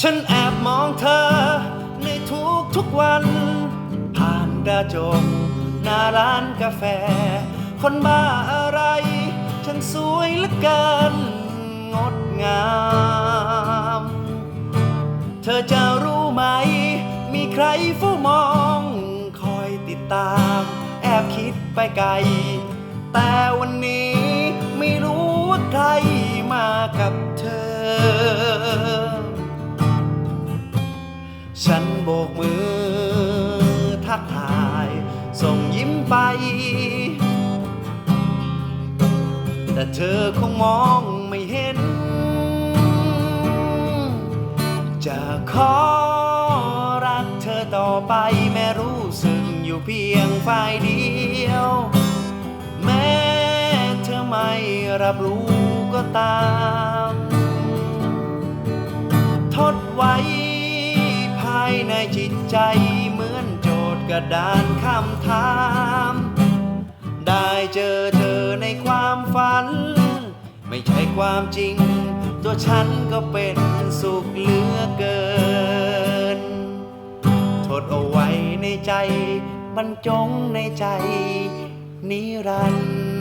ฉันแอบมองเธอ ในทุกทุกๆวัน ผ่านกระจกหน้าร้านกาแฟ คนบ้าอะไร ฉันสวยเหลือเกินงดงาม เธอจะรู้ไหม มีใครเฝ้ามอง คอยติดตาม แอบคิดไปไกล แต่วันนี้ไม่รู้ว่าใครมากับเธอ ฉันโบกมือทักทาย ส่งยิ้มไป แต่เธอคงมองไม่เห็น จะขอรักเธอต่อไปแม้รู้สึกอยู่เพียงฝ่ายเดียว แม้เธอไม่รับรู้ก็ตาม ทดไว้ ในจิตใจเหมือนโจทย์กระดานคำถาม ได้เจอเธอในความฝัน ไม่ใช่ความจริง ตัวฉันก็เป็นสุขเหลือเกิน ทดเอาไว้ในใจบรรจงในใจนิรันดร์